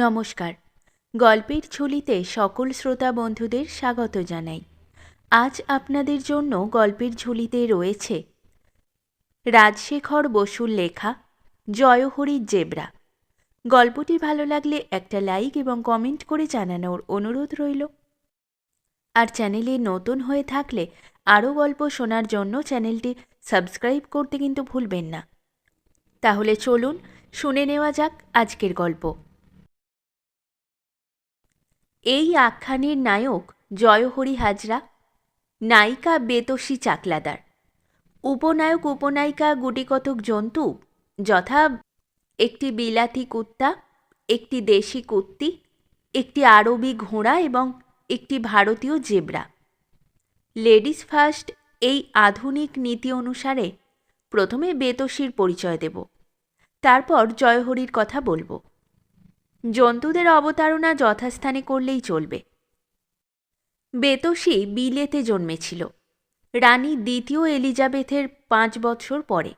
নমস্কার। গল্পের ঝুলিতে সকল শ্রোতা বন্ধুদের স্বাগত জানাই। আজ আপনাদের জন্য গল্পের ঝুলিতে রয়েছে রাজশেখর বসুর লেখা জয়হরির জেব্রা। গল্পটি ভালো লাগলে একটা লাইক এবং কমেন্ট করে জানানোর অনুরোধ রইল। আর চ্যানেলে নতুন হয়ে থাকলে আরও গল্প শোনার জন্য চ্যানেলটি সাবস্ক্রাইব করতে কিন্তু ভুলবেন না। তাহলে চলুন শুনে নেওয়া যাক আজকের গল্প। এই আখ্যানের নায়ক জয়হরি হাজরা, নায়িকা বেতসী চাকলাদার। উপনায়ক উপনায়িকা গুটিকতক জন্তু, যথা একটি বিলাতি কুত্তা, একটি দেশি কুত্তি, একটি আরবি ঘোড়া এবং একটি ভারতীয় জেব্রা। লেডিস ফার্স্ট এই আধুনিক নীতি অনুসারে প্রথমে বেতসীর পরিচয় দেব। তারপর জয়হরির কথা বলব। জন্তুদের অবতারণা যথাস্থানে করলেই চলবে। বেতসী বিলেতে জন্মেছিল। রানী দ্বিতীয় এলিজাবেথের পাঁচ বৎসর পরে।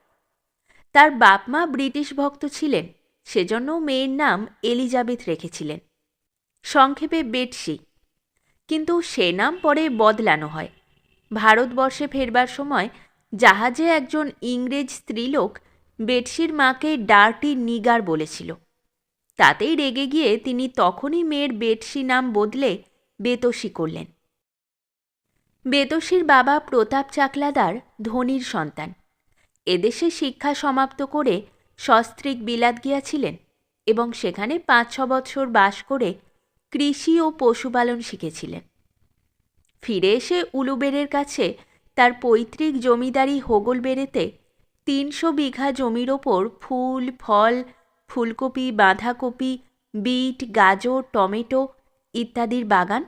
তার বাপ মা ব্রিটিশ ভক্ত ছিলেন সেজন্য মেয়ের নাম এলিজাবেথ রেখেছিলেন। সংক্ষেপে বেটসি। কিন্তু সে নাম পরে বদলানো হয়। ভারতবর্ষে ফেরবার সময় জাহাজে একজন ইংরেজ স্ত্রীলোক বেটসির মাকে ডার্টি নিগার বলেছিল। তাতেই রেগে গিয়ে তিনি তখনই মেয়ের বেটসি নাম বদলে বেতসী করলেন। বেতসীর বাবা প্রতাপ চাকলাদার ধনির সন্তান। এদেশে শিক্ষা সমাপ্ত করে সস্ত্রীক বিলাত গিয়াছিলেন এবং সেখানে পাঁচ ছ বৎসর বাস করে কৃষি ও পশুপালন শিখেছিলেন। ফিরে এসে উলুবেরের কাছে তার পৈতৃক জমিদারি হোগল বেড়েতে তিনশো বিঘা জমির ওপর ফুল, ফল ফুলকপি, বাঁধাকপি, বিট, গাজর, টমেটো ইত্যাদির বাগান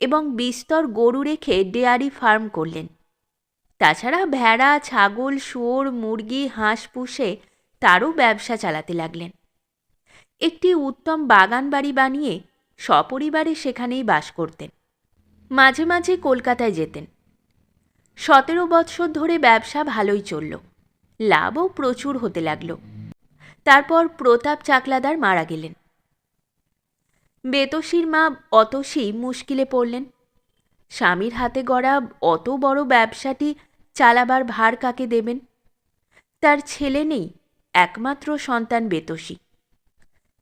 এবং বিস্তর গরু রেখে ডেয়ারি ফার্ম করলেন। তাছাড়া ভেড়া, ছাগল, শুয়োর, মুরগি, হাঁস পুষে তারও ব্যবসা চালাতে লাগলেন। একটি উত্তম বাগান বাড়ি বানিয়ে সপরিবারে সেখানেই বাস করতেন। মাঝে মাঝে কলকাতায় যেতেন। সতেরো বৎসর ধরে ব্যবসা ভালোই চলল। লাভও প্রচুর হতে লাগল। তারপর প্রতাপ চাকলাদার মারা গেলেন। বেতসীর মা অতসী মুশকিলে পড়লেন। স্বামীর হাতে গড়া অত বড় ব্যবসাটি চালাবার ভার কাকে দেবেন? তার ছেলে নেই, একমাত্র সন্তান বেতসী।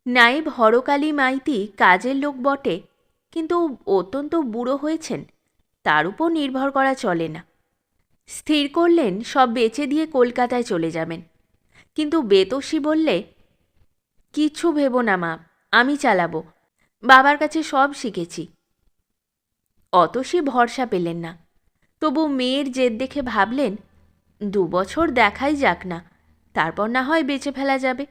নায়েব হরকালী মাইতি কাজের লোক বটে, কিন্তু অত্যন্ত বুড়ো হয়েছেন, তার উপর নির্ভর করা চলে না। স্থির করলেন, সব বেচে দিয়ে কলকাতায় চলে যাবেন। কিন্তু বেতসী বললে কিচ্ছু ভেবো না মা, আমি চালাবো। বাবার কাছে সব শিখেছি অতসী ভরসা পেলেন না। তবু মেয়ের জেদ দেখে ভাবলেন, দু বছর দেখাই যাক না, তারপর না হয় বেঁচে ফেলা যাবে।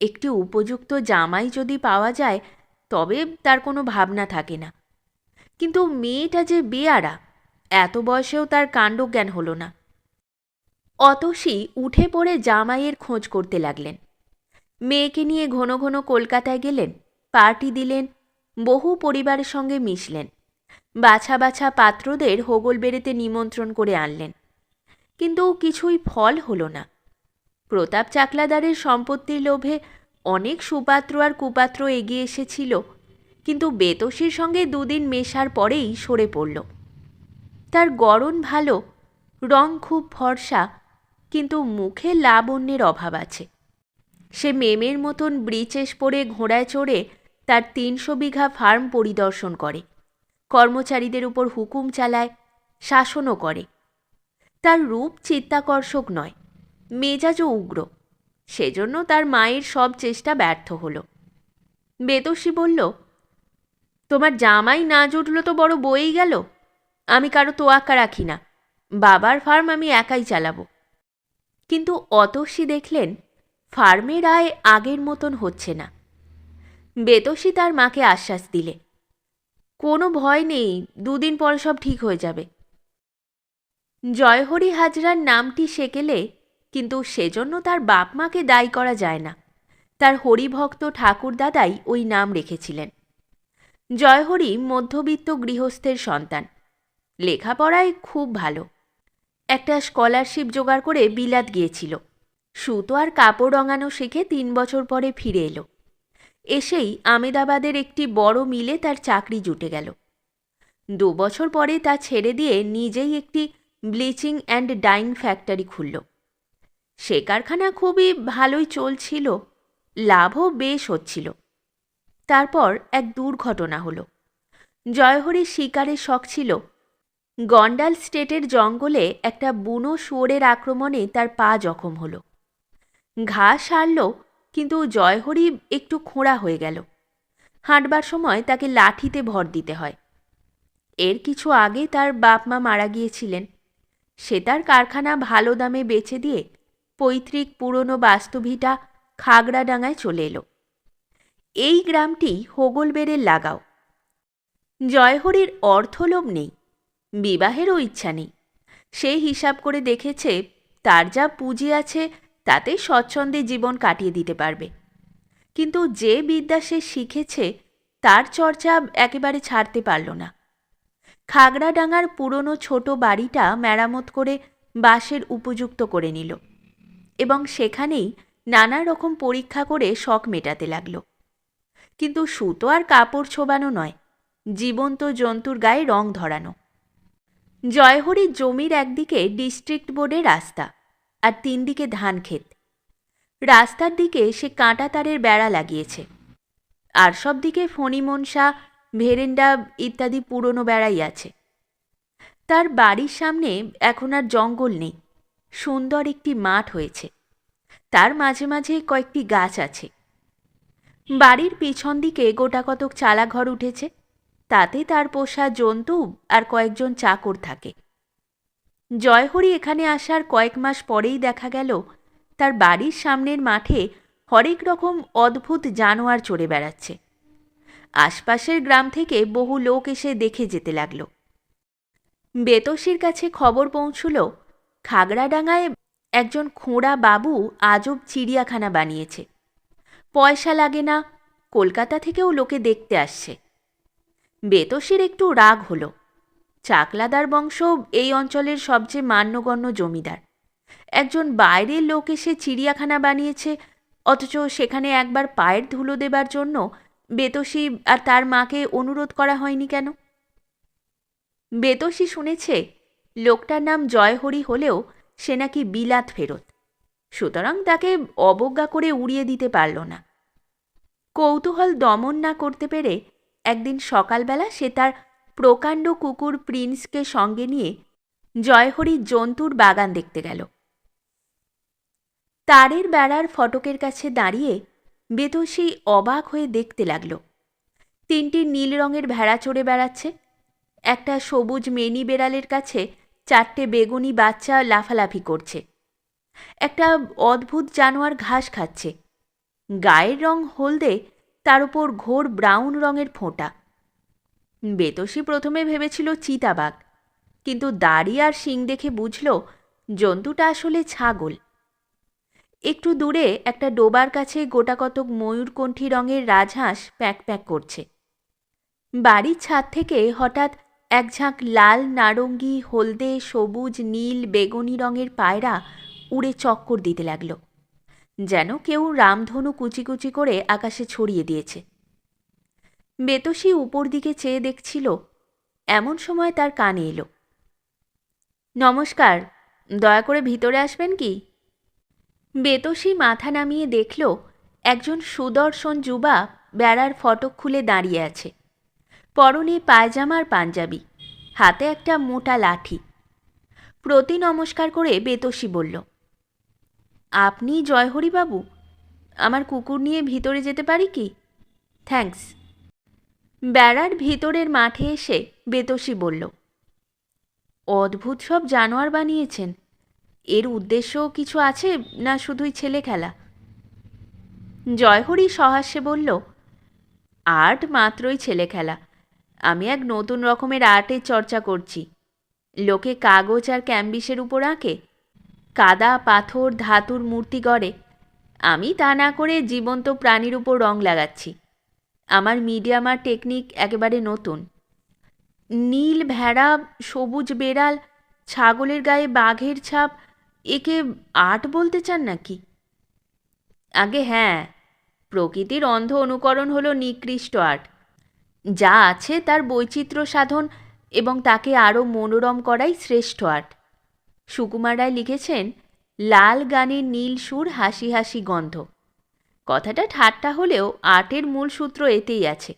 একটি উপযুক্ত জামাই যদি পাওয়া যায়, তবে তার কোনো ভাবনা থাকে না। কিন্তু মেয়েটা যে বেয়ারা এত বয়সেও তার কাণ্ডজ্ঞান হলো না। অতসী উঠে পড়ে জামাইয়ের খোঁজ করতে লাগলেন। মেয়েকে নিয়ে ঘন ঘন কলকাতায় গেলেন, পার্টি দিলেন, বহু পরিবারের সঙ্গে মিশলেন। বাছা বাছা পাত্রদের হোগল বেড়েতে নিমন্ত্রণ করে আনলেন। কিন্তু কিছুই ফল হলো না। প্রতাপ চাকলাদারের সম্পত্তির লোভে অনেক সুপাত্র আর কুপাত্র এগিয়ে এসেছিল, কিন্তু বেতসীর সঙ্গে দুদিন মেশার পরেই সরে পড়ল। তার গড়ন ভালো, রং খুব ফর্সা কিন্তু মুখে লাবণ্যের অভাব আছে। সে মেমের মতন ব্রিচেস পরে ঘোড়ায় চড়ে তার তিনশো বিঘা ফার্ম পরিদর্শন করে। কর্মচারীদের উপর হুকুম চালায়, শাসনও করে। তার রূপ চিত্তাকর্ষক নয়, মেজাজও উগ্র। সেজন্য তার মায়ের সব চেষ্টা ব্যর্থ হল। বেতসী বলল, তোমার জামাই না জুটল তো বড় বয়েই গেল? আমি কারও তোয়াক্কা রাখি না। বাবার ফার্ম আমি একাই চালাবো। কিন্তু অতসী দেখলেন ফার্মের আয় আগের মতন হচ্ছে না। বেতসী তার মাকে আশ্বাস দিলে, কোনো ভয় নেই, দুদিন পর সব ঠিক হয়ে যাবে। জয়হরি হাজরার নামটি সেকেলে, কিন্তু সেজন্য তার বাপ মাকে দায়ী করা যায় না। তার হরিভক্ত ঠাকুর দাদাই ওই নাম রেখেছিলেন। জয়হরি মধ্যবিত্ত গৃহস্থের সন্তান। লেখাপড়ায় খুব ভালো। একটা স্কলারশিপ জোগাড় করে বিলাত গিয়েছিল। সুতো আর কাপড় রঙানো শিখে তিন বছর পরে ফিরে এলো। এসেই আমেদাবাদের একটি বড় মিলে তার চাকরি জুটে গেল। দু বছর পরে তা ছেড়ে দিয়ে নিজেই একটি ব্লিচিং অ্যান্ড ডাইং ফ্যাক্টরি খুলল। সে কারখানা খুবই ভালোই চলছিল, লাভও বেশ হচ্ছিল। তারপর এক দুর্ঘটনা হলো। জয়হরির শিকারের শখ ছিল গন্ডাল স্টেটের জঙ্গলে একটা বুনো শুয়োরের আক্রমণে তার পা জখম হলো। ঘা সারল, কিন্তু জয়হরি একটু খোঁড়া হয়ে গেল। হাঁটবার সময় তাকে লাঠিতে ভর দিতে হয়। এর কিছু আগে তার বাপ মা মারা গিয়েছিলেন। সে তার কারখানা ভালো দামে বেচে দিয়ে পৈতৃক পুরনো বাস্তুভিটা খাগড়াডাঙ্গায় চলে এলো। এই গ্রামটি হোগলবেড়ের লাগাও। জয়হরির অর্থলোভ নেই। বিবাহেরও ইচ্ছা নেই। সে হিসাব করে দেখেছে তার যা পুঁজি আছে তাতে স্বচ্ছন্দে জীবন কাটিয়ে দিতে পারবে। কিন্তু যে বিদ্যা সে শিখেছে তার চর্চা একেবারে ছাড়তে পারল না। খাগড়াডাঙ্গার পুরনো ছোট বাড়িটা মেরামত করে বাসের উপযুক্ত করে নিল এবং সেখানেই নানা রকম পরীক্ষা করে শখ মেটাতে লাগল। কিন্তু সুতো আর কাপড় ছোবানো নয়, জীবন্ত জন্তুর গায়ে রং ধরানো। জয়হরির জমির একদিকে ডিস্ট্রিক্ট বোর্ডের রাস্তা আর তিন দিকে ধান ক্ষেত। রাস্তার দিকে সে কাঁটা তারের বেড়া লাগিয়েছে। আর সব দিকে ফণিমনসা, ভেরেন্ডা ইত্যাদি পুরনো বেড়াই আছে। তার বাড়ির সামনে এখন আর জঙ্গল নেই, সুন্দর একটি মাঠ হয়েছে। তার মাঝে মাঝে কয়েকটি গাছ আছে। বাড়ির পিছন দিকে গোটা কতক চালাঘর উঠেছে। তাতে তার পোষা জন্তু আর কয়েকজন চাকর থাকে। জয়হরি এখানে আসার কয়েক মাস পরেই দেখা গেল, তার বাড়ির সামনের মাঠে হরেক রকম অদ্ভুত জানোয়ার চড়ে বেড়াচ্ছে। আশপাশের গ্রাম থেকে বহু লোক এসে দেখে যেতে লাগল। বেতসির কাছে খবর পৌঁছল, খাগড়াডাঙ্গায় একজন খোঁড়া বাবু আজব চিড়িয়াখানা বানিয়েছে। পয়সা লাগে না, কলকাতা থেকেও লোকে দেখতে আসছে। বেতসির একটু রাগ হলো। চাকলাদার বংশ এই অঞ্চলের সবচেয়ে মান্যগণ্য জমিদার। একজন বাইরের লোক এসে চিড়িয়াখানা বানিয়েছে, অথচ সেখানে একবার পায়ের ধুলো দেবার জন্য বেতসী আর তার মাকে অনুরোধ করা হয়নি কেন? বেতসী শুনেছে, লোকটার নাম জয়হরি হলেও সে নাকি বিলাত ফেরত। সুতরাং তাকে অবজ্ঞা করে উড়িয়ে দিতে পারল না। কৌতূহল দমন না করতে পেরে একদিন সকালবেলা সে তার প্রকাণ্ড কুকুর প্রিন্সকে সঙ্গে নিয়ে জয়হরি জন্তুর বাগান দেখতে গেল। তারের বেড়ার ফটকের কাছে দাঁড়িয়ে বেতসী অবাক হয়ে দেখতে লাগল। তিনটি নীল রঙের ভেড়া চড়ে বেড়াচ্ছে, একটা সবুজ মেনি বেড়ালের কাছে চারটে বেগুনি বাচ্চা লাফালাফি করছে, একটা অদ্ভুত জানোয়ার ঘাস খাচ্ছে, গায়ের রং হলদে তার উপর ঘোর ব্রাউন রঙের ফোঁটা। বেতসী প্রথমে ভেবেছিল চিতাবাঘ, কিন্তু দাড়ি আর শিং দেখে বুঝল জন্তুটা আসলে ছাগল। একটু দূরে একটা ডোবার কাছে গোটাকতক ময়ূরকণ্ঠী রঙের রাজহাঁস প্যাক প্যাক করছে। বাড়ির ছাদ থেকে হঠাৎ এক ঝাঁক লাল নারঙ্গি, হলদে, সবুজ, নীল, বেগুনি রঙের পায়রা উড়ে চক্কর দিতে লাগল। যেন কেউ রামধনু কুচি কুচি করে আকাশে ছড়িয়ে দিয়েছে। বেতসী উপর দিকে চেয়ে দেখছিল, এমন সময় তার কানে এলো। নমস্কার, দয়া করে ভিতরে আসবেন কি? বেতসী মাথা নামিয়ে দেখল, একজন সুদর্শন যুবা বেড়ার ফটক খুলে দাঁড়িয়ে আছে। পরনে পায়জামার পাঞ্জাবি, হাতে একটা মোটা লাঠি। প্রতি নমস্কার করে বেতসী বলল আপনি জয়হরিবাবু আমার কুকুর নিয়ে ভিতরে যেতে পারি কি? থ্যাঙ্কস। বেড়ার ভিতরের মাঠে এসে বেতসী বলল, অদ্ভুত সব জানোয়ার বানিয়েছেন। এর উদ্দেশ্য কিছু আছে না শুধুই ছেলে খেলা? জয়হরি সহাস্যে বলল, আর্ট মাত্রই ছেলে খেলা। আমি এক নতুন রকমের আর্টের চর্চা করছি। লোকে কাগজ আর ক্যাম্বিসের উপর আঁকে কাদা, পাথর, ধাতুর মূর্তি গড়ে। আমি তা না করে জীবন্ত প্রাণীর উপর রং লাগাচ্ছি। আমার মিডিয়াম আর টেকনিক একেবারে নতুন। নীল ভেড়া, সবুজ বেড়াল, ছাগলের গায়ে বাঘের ছাপ, একে আর্ট বলতে চান নাকি? আগে হ্যাঁ প্রকৃতির অন্ধ অনুকরণ হলো নিকৃষ্ট আর্ট। যা আছে তার বৈচিত্র্য সাধন এবং তাকে আরও মনোরম করাই শ্রেষ্ঠ আর্ট। সুকুমার রায় লিখেছেন, লাল গানের নীল সুর, হাসি হাসি গন্ধ। কথাটা ঠাট্টা হলেও আর্টের মূল সূত্র এতেই আছে।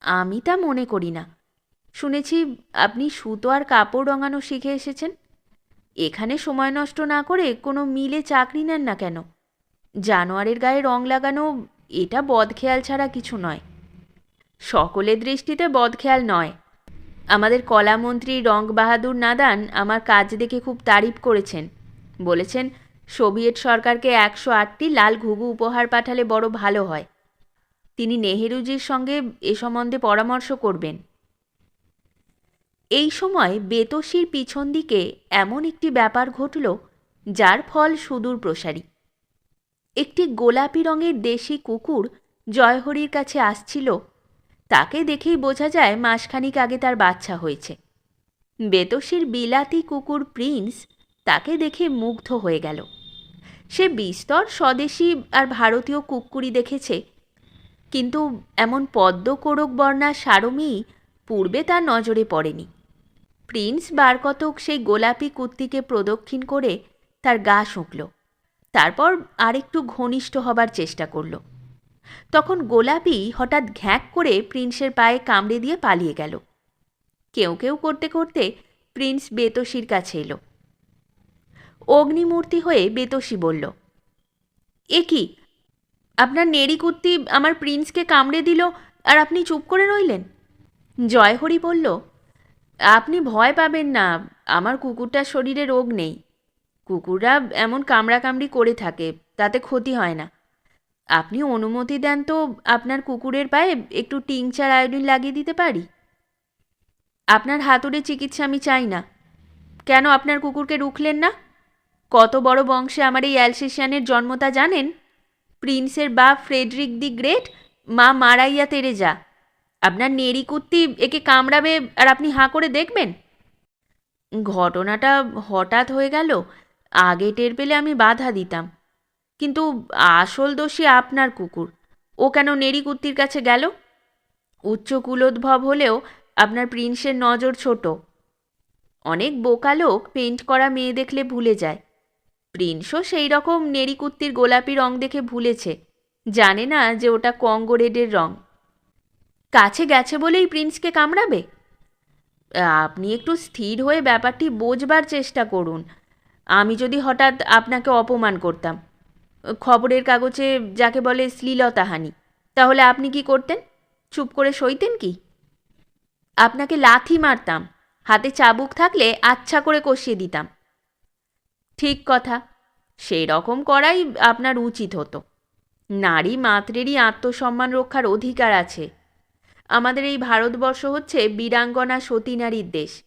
আমি তা মনে করি না। শুনেছি আপনি সুতো আর কাপড় রঙানো শিখে এসেছেন। এখানে সময় নষ্ট না করে কোনো মিলে চাকরি নেন না কেন? জানোয়ারের গায়ে রং লাগানো এটা বদখেয়াল ছাড়া কিছু নয়। সকলের দৃষ্টিতে বদখেয়াল নয়। আমাদের কলামন্ত্রী রং বাহাদুর নাদান আমার কাজ দেখে খুব তারিফ করেছেন। বলেছেন, সোভিয়েত সরকারকে একশো আটটি লাল ঘুঘু উপহার পাঠালে বড় ভালো হয়। তিনি নেহেরুজির সঙ্গে এ সম্বন্ধে পরামর্শ করবেন। এই সময় বেতসির পিছন দিকে এমন একটি ব্যাপার ঘটল, যার ফল সুদূর প্রসারী। একটি গোলাপি রঙের দেশি কুকুর জয়হরির কাছে আসছিল তাকে দেখেই বোঝা যায় মাসখানিক আগে তার বাচ্চা হয়েছে। বেতসির বিলাতি কুকুর প্রিন্স তাকে দেখে মুগ্ধ হয়ে গেল। সে বিস্তর স্বদেশী আর ভারতীয় কুকুরি দেখেছে। কিন্তু এমন পদ্মকোরক বর্ণা সারমী পূর্বে তার নজরে পড়েনি। প্রিন্স বারকতক সেই গোলাপি কুত্তিকে প্রদক্ষিণ করে তার গা শুঁকল। তারপর আরেকটু ঘনিষ্ঠ হবার চেষ্টা করল। তখন গোলাপি হঠাৎ ঘ্যাঁক করে প্রিন্সের পায়ে কামড়ে দিয়ে পালিয়ে গেল। কেউ কেউ করতে করতে প্রিন্স বেতসির কাছে এলো। অগ্নিমূর্তি হয়ে বেতসী বলল, এ কি? আপনার নেড়ি কুত্তি আমার প্রিন্সকে কামড়ে দিল আর আপনি চুপ করে রইলেন? জয়হরি বলল, আপনি ভয় পাবেন না, আমার কুকুরটার শরীরে রোগ নেই। কুকুররা এমন কামড়াকামড়ি করে থাকে, তাতে ক্ষতি হয় না। আপনি অনুমতি দেন তো আপনার কুকুরের পায়ে একটু টিংচার আয়োডিন লাগিয়ে দিতে পারি? আপনার হাতুড়ে চিকিৎসা আমি চাই না। কেন আপনার কুকুরকে রুখলেন না? কত বড় বংশে আমার এই অ্যালসেশিয়ানের জন্মতা জানেন? প্রিন্সের বাপ ফ্রেডরিক দি গ্রেট, মা মারাইয়া তেরেজা। আপনার নেড়ি কুত্তি একে কামড়াবে আর আপনি হাঁ করে দেখবেন? ঘটনাটা হঠাৎ হয়ে গেল, আগে টের পেলে আমি বাধা দিতাম। কিন্তু আসল দোষী আপনার কুকুর। ও কেন নেড়ি কুত্তির কাছে গেল? উচ্চ কুলোদ্ভব হলেও আপনার প্রিন্সের নজর ছোট। অনেক বোকা লোক পেন্ট করা মেয়ে দেখলে ভুলে যায়। প্রিন্সও সেই রকম নেড়িকুত্তির গোলাপি রং দেখে ভুলেছে। জানে না যে ওটা কঙ্গো রেডের রং। কাছে গেছে বলেই প্রিন্সকে কামড়াবে? আপনি একটু স্থির হয়ে ব্যাপারটি বোঝবার চেষ্টা করুন। আমি যদি হঠাৎ আপনাকে অপমান করতাম। খবরের কাগজে যাকে বলে শ্লীলতাহানি তাহলে আপনি কি করতেন? চুপ করে সইতেন কি? আপনাকে লাথি মারতাম। হাতে চাবুক থাকলে আচ্ছা করে কষিয়ে দিতাম। ঠিক কথা। সেই রকম করাই আপনার উচিত হতো। নারী মাত্রেরই আত্মসম্মান রক্ষার অধিকার আছে। আমাদের এই ভারতবর্ষ হচ্ছে বীরাঙ্গনা সতী নারীর দেশ।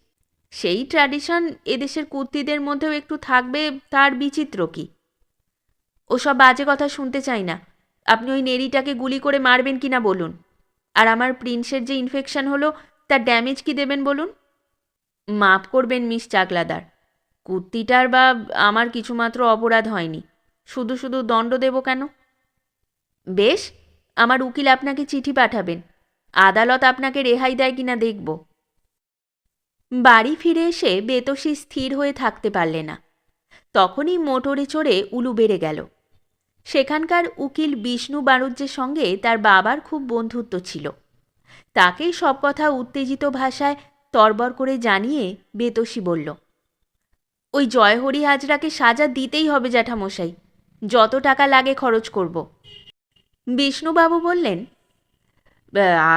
সেই ট্র্যাডিশন এদেশের কুর্তিদের মধ্যেও একটু থাকবে, তার বিচিত্র কি? ওসব বাজে কথা শুনতে চাই না। আপনি ওই নেড়িটাকে গুলি করে মারবেন কি না বলুন। আর আমার প্রিন্সের যে ইনফেকশন হলো, তার ড্যামেজ কি দেবেন বলুন? মাফ করবেন, মিস চাকলাদার। কুর্তিটার বা আমার কিছুমাত্র অপরাধ হয়নি। শুধু শুধু দণ্ড দেব কেন? বেশ, আমার উকিল আপনাকে চিঠি পাঠাবেন। আদালত আপনাকে রেহাই দেয় কিনা দেখব। বাড়ি ফিরে এসে বেতসী স্থির হয়ে থাকতে পারলে না। তখনই মোটরে চড়ে উলু বেড়ে গেল। সেখানকার উকিল বিষ্ণু বাণুজ্যের সঙ্গে তার বাবার খুব বন্ধুত্ব ছিল। তাকেই সব কথা উত্তেজিত ভাষায় তরবর করে জানিয়ে বেতসী বলল, ওই জয়হরি হাজরাকে সাজা দিতেই হবে জ্যাঠামশাই, যত টাকা লাগে খরচ করব। বিষ্ণুবাবু বললেন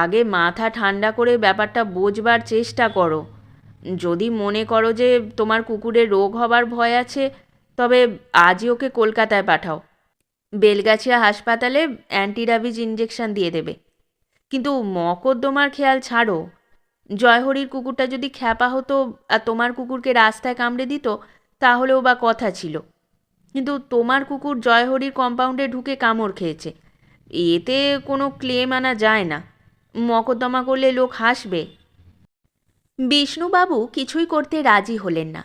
আগে মাথা ঠান্ডা করে ব্যাপারটা বোঝবার চেষ্টা করো। যদি মনে করো যে তোমার কুকুরের রোগ হবার ভয় আছে, তবে আজই ওকে কলকাতায় পাঠাও। বেলগাছিয়া হাসপাতালে অ্যান্টিরাবিজ ইঞ্জেকশন দিয়ে দেবে। কিন্তু মকদ্দমার খেয়াল ছাড়ো। জয়হরির কুকুরটা যদি খ্যাপা হতো আর তোমার কুকুরকে রাস্তায় কামড়ে দিত তাহলেও বা কথা ছিল। কিন্তু তোমার কুকুর জয়হরির কম্পাউন্ডে ঢুকে কামড় খেয়েছে। এতে কোনো ক্লেম আনা যায় না। মকদ্দমা করলে লোক হাসবে। বিষ্ণুবাবু কিছুই করতে রাজি হলেন না।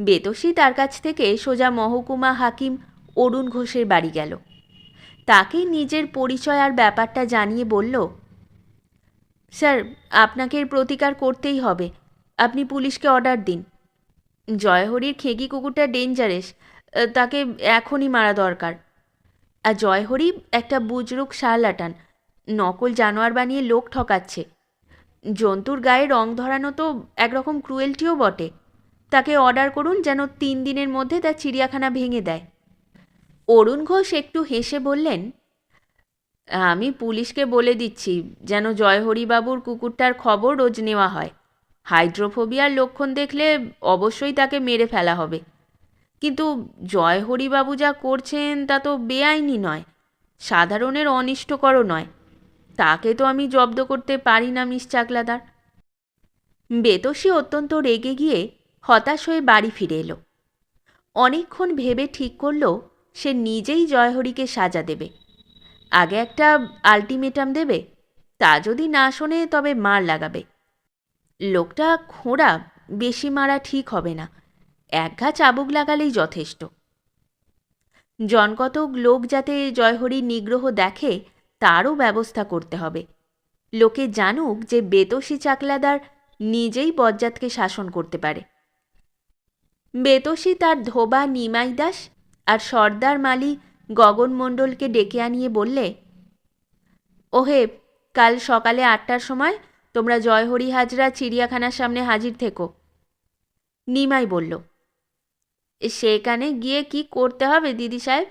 বেতসী তার কাছ থেকে সোজা মহকুমা হাকিম অরুণ ঘোষের বাড়ি গেল। তাকে নিজের পরিচয় আর ব্যাপারটা জানিয়ে বলল, স্যার, আপনাকে এর প্রতিকার করতেই হবে। আপনি পুলিশকে অর্ডার দিন। জয়হরির খেগি কুকুরটা ডেঞ্জারেস, তাকে এখনই মারা দরকার। আর জয়হরি একটা বুজরুক শার্লাটান, নকল জানোয়ার বানিয়ে লোক ঠকাচ্ছে। জন্তুর গায়ে রং ধরানো তো একরকম ক্রুয়েলটিও বটে। তাকে অর্ডার করুন যেন তিন দিনের মধ্যে তার চিড়িয়াখানা ভেঙে দেয়। অরুণ ঘোষ একটু হেসে বললেন, আমি পুলিশকে বলে দিচ্ছি, যেন জয়হরিবাবুর কুকুরটার খবর রোজ নেওয়া হয়। হাইড্রোফোবিয়ার লক্ষণ দেখলে অবশ্যই তাকে মেরে ফেলা হবে। কিন্তু জয়হরিবাবু যা করছেন তা তো বেআইনি নয়, সাধারণের অনিষ্টকরও নয়। তাকে তো আমি জব্দ করতে পারি না, মিস চাকলাদার। বেতসী অত্যন্ত রেগে গিয়ে হতাশ হয়ে বাড়ি ফিরে এলো। অনেকক্ষণ ভেবে ঠিক করল সে নিজেই জয়হরিকে সাজা দেবে। আগে একটা আলটিমেটাম দেবে, তা যদি না শোনে তবে মার লাগাবে। লোকটা খোঁড়া, বেশি মারা ঠিক হবে না। এক ঘা চাবুক লাগালেই যথেষ্ট। জনকতক লোক যাতে জয়হরির নিগ্রহ দেখে, তারও ব্যবস্থা করতে হবে। লোকে জানুক যে বেতসী চাকলাদার নিজেই বজ্জাতকে শাসন করতে পারে। বেতসী তার ধোবা নিমাই দাস আর সর্দার মালি গগন মণ্ডলকে ডেকে আনিয়ে বললে, ওহে, কাল সকালে আটটার সময় তোমরা জয়হরি হাজরা চিড়িয়াখানার সামনে হাজির থেকো। নিমাই বলল, সেখানে গিয়ে কি করতে হবে দিদি সাহেব?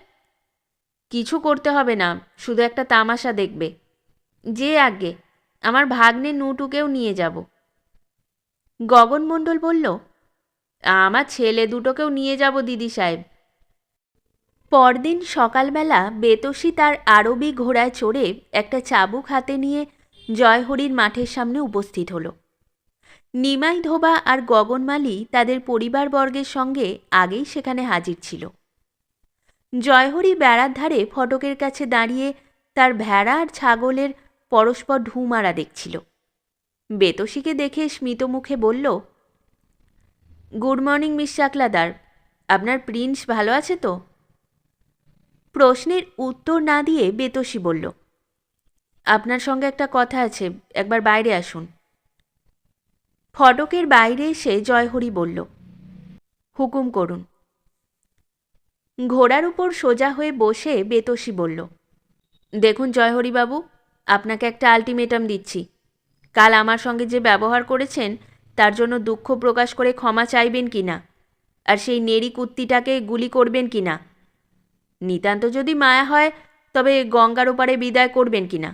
কিছু করতে হবে না, শুধু একটা তামাশা দেখবে। যে আগে, আমার ভাগ্নে নুটুকেও নিয়ে যাব। গগন মণ্ডল বলল, আমার ছেলে দুটোকেও নিয়ে যাব দিদি সাহেব। পরদিন সকালবেলা বেতসী তার আরবি ঘোড়ায় চড়ে একটা চাবুক হাতে নিয়ে জয়হরির মাঠের সামনে উপস্থিত হলো। নিমাই ধোবা আর গগনমালি তাদের পরিবারবর্গের সঙ্গে আগেই সেখানে হাজির ছিল। জয়হরি বেড়ার ধারে ফটকের কাছে দাঁড়িয়ে তার ভেড়া আর ছাগলের পরস্পর ঢু মারা দেখছিল। বেতসীকে দেখে স্মিত মুখে বলল, গুড মর্নিং মিস চাকলাদার, আপনার প্রিন্স ভালো আছে তো? প্রশ্নের উত্তর না দিয়ে বেতসী বলল, আপনার সঙ্গে একটা কথা আছে, একবার বাইরে আসুন। ফটকের বাইরে এসে জয়হরি বলল, হুকুম করুন। ঘোড়ার উপর সোজা হয়ে বসে বেতসী বলল, দেখুন জয়হরিবাবু আপনাকে একটা আলটিমেটাম দিচ্ছি। কাল আমার সঙ্গে যে ব্যবহার করেছেন, তার জন্য দুঃখ প্রকাশ করে ক্ষমা চাইবেন কি না আর সেই নেড়ি কুত্তিটাকে গুলি করবেন কি না নিতান্ত যদি মায়া হয়, তবে গঙ্গার ওপারে বিদায় করবেন কি না?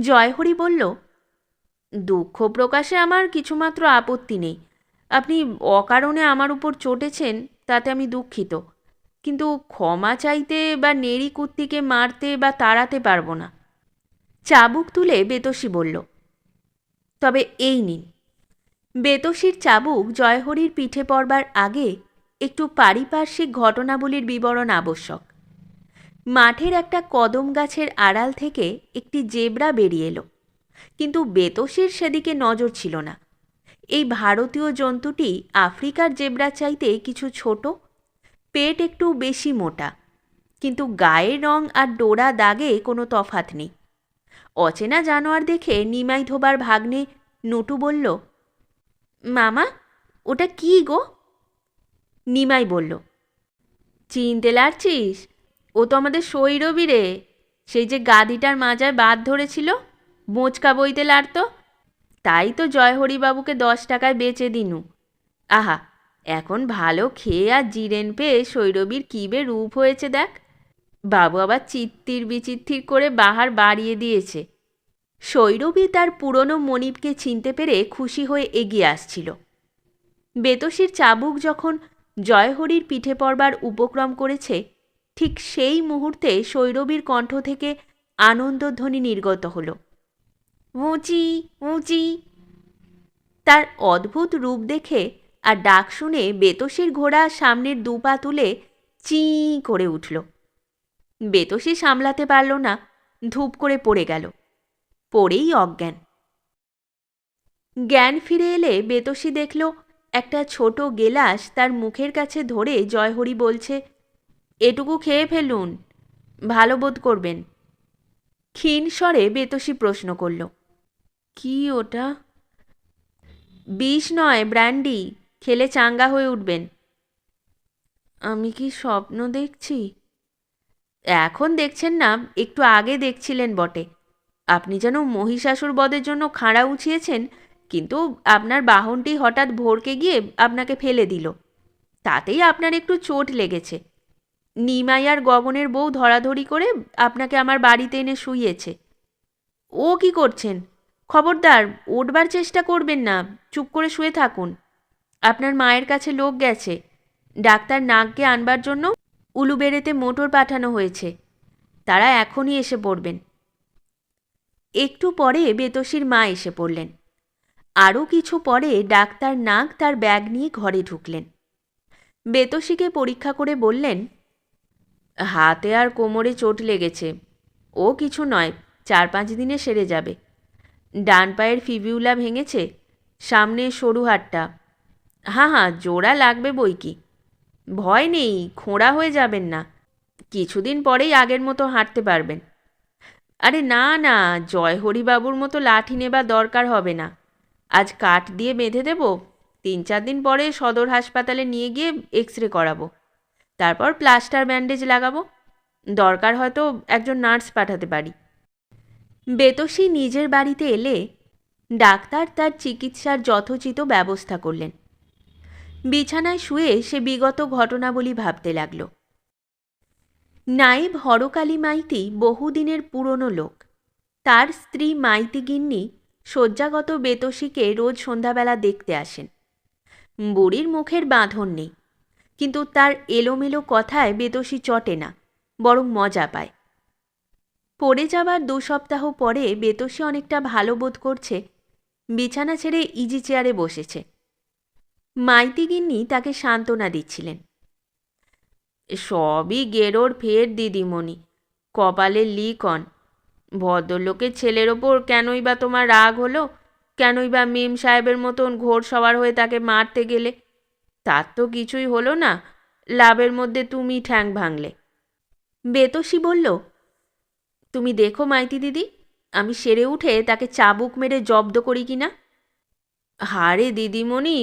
জয়হরি বলল, দুঃখ প্রকাশে আমার কিছুমাত্র আপত্তি নেই। আপনি অকারণে আমার উপর চটেছেন, তাতে আমি দুঃখিত। কিন্তু ক্ষমা চাইতে বা নেড়ি কুত্তিকে মারতে বা তাড়াতে পারব না। চাবুক তুলে বেতসী বলল, তবে এই নিন। বেতসীর চাবুক জয়হরির পিঠে পড়বার আগে একটু পারিপার্শ্বিক ঘটনাবলীর বিবরণ আবশ্যক। মাঠের একটা কদম গাছের আড়াল থেকে একটি জেব্রা বেরিয়ে এলো। কিন্তু বেতসের সেদিকে নজর ছিল না। এই ভারতীয় জন্তুটি আফ্রিকার জেব্রা চাইতে কিছু ছোট, পেট একটু বেশি মোটা। কিন্তু গায়ের রং আর ডোরা দাগে কোনো তফাত নেই। অচেনা জানোয়ার দেখে নিমাই ধোবার ভাগ্নে নটু বলল, মামা, ওটা কি গো? নিমাই বলল, চিনতে লাগছিস ও তো আমাদের সৈরবি রে। সেই যে গাদিটার মাজায় বাদ ধরেছিল বোঁচকা বইতে লাড়ত তাই তো জয়হরিবাবুকে দশ টাকায় বেচে দিনু। আহা, এখন ভালো খেয়ে আর জিরেন পেয়ে সৈরবীর কিবে রূপ হয়েছে দেখ। বাবু আবার চিত্তির বিচিত্তির করে বাহার বাড়িয়ে দিয়েছে। সৈরবী তার পুরনো মনিবকে চিনতে পেরে খুশি হয়ে এগিয়ে আসছিল। বেতসীর চাবুক যখন জয়হরির পিঠে পড়বার উপক্রম করেছে, ঠিক সেই মুহূর্তে সৈরবীর কণ্ঠ থেকে আনন্দধ্বনি নির্গত হল। উঁচি উঁচি। তার অদ্ভুত রূপ দেখে আর ডাক শুনে বেতসীর ঘোড়া সামনের দুপা তুলে চি করে উঠল। বেতসী সামলাতে পারল না, ধূপ করে পড়ে গেল। পড়েই অজ্ঞান। জ্ঞান ফিরে এলে বেতসী দেখল একটা ছোট গেলাস তার মুখের কাছে ধরে জয়হরি বলছে, এটুকু খেয়ে ফেলুন। ভালো বোধ করবেন। ক্ষীণ স্বরে বেতসী প্রশ্ন করল, কি ওটা? বিষ নয়, ব্র্যান্ডি। খেলে চাঙ্গা হয়ে উঠবেন। আমি কি স্বপ্ন দেখছি? এখন দেখছেন না, একটু আগে দেখছিলেন বটে। আপনি যেন মহিষাসুর বদের জন্য খাঁড়া উছিয়েছেন কিন্তু আপনার বাহনটি হঠাৎ ভোরকে গিয়ে আপনাকে ফেলে দিল। তাতেই আপনার একটু চোট লেগেছে। নিমাই আর গগনের বউ ধরাধরি করে আপনাকে আমার বাড়িতে এনে শুইয়েছে। ও কি করছেন? খবরদার উঠবার চেষ্টা করবেন না, চুপ করে শুয়ে থাকুন। আপনার মায়ের কাছে লোক গেছে। ডাক্তার নাককে আনবার জন্য উলুবেড়েতে মোটর পাঠানো হয়েছে। তারা এখনই এসে পড়বেন। একটু পরে বেতসীর মা এসে পড়লেন। আরও কিছু পরে ডাক্তার নাগ তার ব্যাগ নিয়ে ঘরে ঢুকলেন। বেতসীকে পরীক্ষা করে বললেন, হাতে আর কোমরে চোট লেগেছে। ও কিছু নয়, চার পাঁচ দিনে সেরে যাবে। ডান পায়ের ফিবিউলা ভেঙেছে, সামনে সরু হাটটা হ্যাঁ হ্যাঁ জোড়া লাগবে বই কি। ভয় নেই, খোঁড়া হয়ে যাবেন না। কিছুদিন পরেই আগের মতো হাঁটতে পারবেন। আরে না না জয় হরিবাবুর মতো লাঠি নেবার দরকার হবে না। আজ কাঠ দিয়ে বেঁধে দেব, তিন চার দিন পরে সদর হাসপাতালে নিয়ে গিয়ে এক্স রে করাবো। তারপর প্লাস্টার ব্যান্ডেজ লাগাবো। দরকার হয়তো একজন নার্স পাঠাতে পারি। বেতসী নিজের বাড়িতে এলে ডাক্তার তার চিকিৎসার যথোচিত ব্যবস্থা করলেন। বিছানায় শুয়ে সে বিগত ঘটনাবলী ভাবতে লাগল। নায়েব হরকালী মাইতি বহুদিনের পুরনো লোক। তার স্ত্রী মাইতি গিন্নি শয্যাগত বেতসীকে রোজ সন্ধ্যাবেলা দেখতে আসেন। বুড়ির মুখের বাঁধন নেই, কিন্তু তার এলোমেলো কথায় বেতসী চটে না, বরং মজা পায়। পড়ে যাবার দু সপ্তাহ পরে বেতসী অনেকটা ভালো বোধ করছে, বিছানা ছেড়ে ইজি চেয়ারে বসেছে। মাইতি গিন্নি তাকে সান্ত্বনা দিচ্ছিলেন। সবই গেরোর ফের, দিদিমণি। কপালে লিকন ভদ্রলোকের ছেলের ওপর কেনই বা তোমার রাগ হলো? কেনই বা মেম সাহেবের মতন ঘোর সবার হয়ে তাকে মারতে গেলে? তার তো কিছুই হলো না। লাভের মধ্যে তুমি ঠ্যাং ভাঙলে। বেতসী বলল, তুমি দেখো মাইতি দিদি, আমি সেরে উঠে তাকে চাবুক মেরে জব্দ করি কি না? হারে দিদিমণি,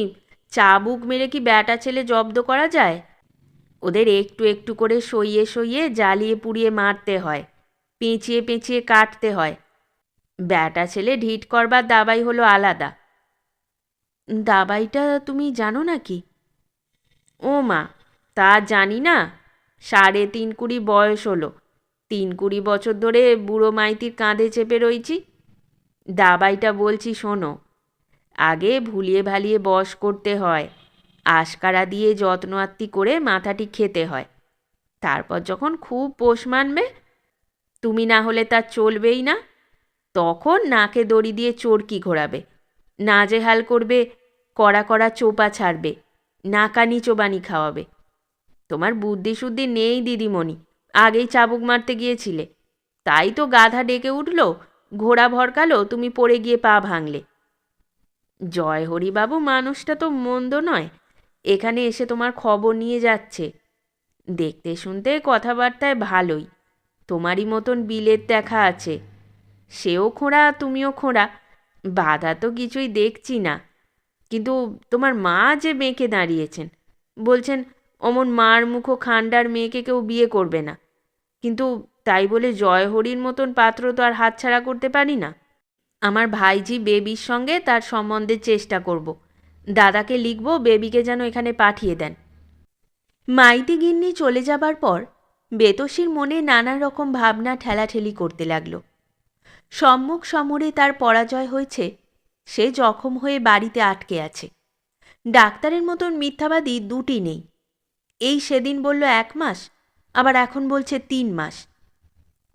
চাবুক মেরে কি ব্যাটা ছেলে জব্দ করা যায়? ওদের একটু একটু করে সইয়ে সইয়ে জ্বালিয়ে পুড়িয়ে মারতে হয়। পেঁচিয়ে পেঁচিয়ে কাটতে হয়। ব্যাটা ছেলে ঢিট করবার দাবাই হলো আলাদা। দাবাইটা তুমি জানো নাকি? ও মা, তা জানি না। সাড়ে তিন কুড়ি বয়স হলো। তিন কুড়ি বছর ধরে বুড়ো মাইতির কাঁধে চেপে রয়েছি দাবাইটা বলছি, শোনো, আগে ভুলিয়ে ভালিয়ে বস করতে হয়। আশকারা দিয়ে যত্ন আত্মি করে মাথাটি খেতে হয়। তারপর যখন খুব পোষ মানবে তুমি না হলে তা চলবেই না। তখন নাকে দড়ি দিয়ে চরকি ঘোরাবে। নাজেহাল করবে, কড়া কড়া চোপা ছাড়বে, নাকানি চোবানি খাওয়াবে। তোমার বুদ্ধি শুদ্ধি নেই দিদিমণি, আগেই চাবুক মারতে গিয়েছিলে। তাই তো গাধা ডেকে উঠল, ঘোড়া ভরকালো, তুমি পড়ে গিয়ে পা ভাঙলে। জয় হরিবাবু, মানুষটা তো মন্দ নয়, এখানে এসে তোমার খবর নিয়ে যাচ্ছে। দেখতে শুনতে কথাবার্তায় ভালোই। তোমারই মতন বিলের দেখা আছে। সেও খোঁড়া, তুমিও খোঁড়া, বাধা তো কিছুই দেখছি না। কিন্তু তোমার মা যে মেয়েকে দাঁড়িয়েছেন, বলছেন, অমন মার মুখো খান্ডার মেয়েকে কেউ বিয়ে করবে না। কিন্তু তাই বলে জয়হরির মতন পাত্র তো আর হাতছাড়া করতে পারি না। আমার ভাইজি বেবির সঙ্গে তার সম্বন্ধে চেষ্টা করব। দাদাকে লিখব, বেবিকে যেন এখানে পাঠিয়ে দেন। মাইতি গিন্নি চলে যাবার পর বেতসীর মনে নানা রকম ভাবনা ঠেলাঠেলি করতে লাগল। সম্মুখ সমরে তার পরাজয় হয়েছে, সে জখম হয়ে বাড়িতে আটকে আছে। ডাক্তারের মতন মিথ্যাবাদী দুটি নেই। এই সেদিন বলল এক মাস, আবার এখন বলছে তিন মাস।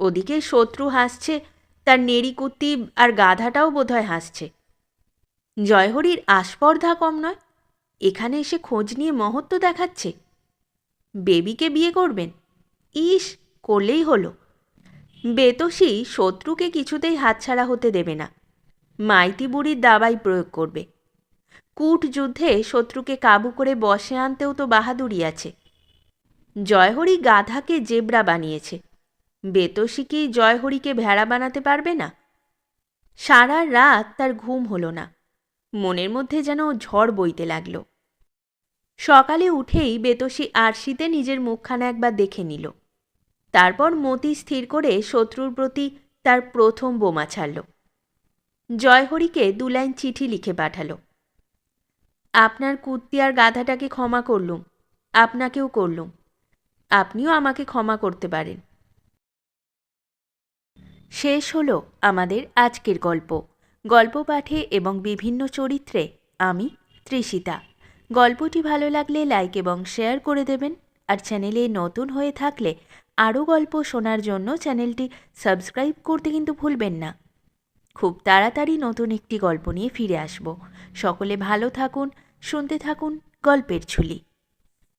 ওদিকে শত্রু হাসছে, তার নেড়িকুত্তি আর গাধাটাও বোধহয় হাসছে। জয়হরির আস্পর্ধা কম নয়, এখানে এসে খোঁজ নিয়ে মহত্ব দেখাচ্ছে। বেবিকে বিয়ে করবেন? ইস, করলেই হলো। বেতসী শত্রুকে কিছুতেই হাতছাড়া হতে দেবে না। মাইতি বুড়ির দাবাই প্রয়োগ করবে। কূট যুদ্ধে শত্রুকে কাবু করে বসে আনতেও তো বাহাদুরি আছে। জয়হরি গাধাকে জেব্রা বানিয়েছে। বেতসী কি জয়হরিকে ভেড়া বানাতে পারবে না? সারা রাত তার ঘুম হলো না। মনের মধ্যে যেন ঝড় বইতে লাগল। সকালে উঠেই বেতসী আরশিতে নিজের মুখখানা একবার দেখে নিল। তারপর মতি স্থির করে শত্রুর প্রতি তার প্রথম বোমা ছাড়ল। জয়হরিকে দু লাইন চিঠি লিখে পাঠালো। আপনার কুত্তি আর গাধাটাকে ক্ষমা করলুম, আপনাকেও করলুম, আপনিও আমাকে ক্ষমা করতে পারেন। শেষ হলো আমাদের আজকের গল্প। গল্প পাঠে এবং বিভিন্ন চরিত্রে আমি তৃষিতা গল্পটি ভালো লাগলে লাইক এবং শেয়ার করে দেবেন। আর চ্যানেলে নতুন হয়ে থাকলে আরও গল্প শোনার জন্য চ্যানেলটি সাবস্ক্রাইব করতে কিন্তু ভুলবেন না। খুব তাড়াতাড়ি নতুন একটি গল্প নিয়ে ফিরে আসব। সকলে ভালো থাকুন, শুনতে থাকুন, গল্পের ঝুলি।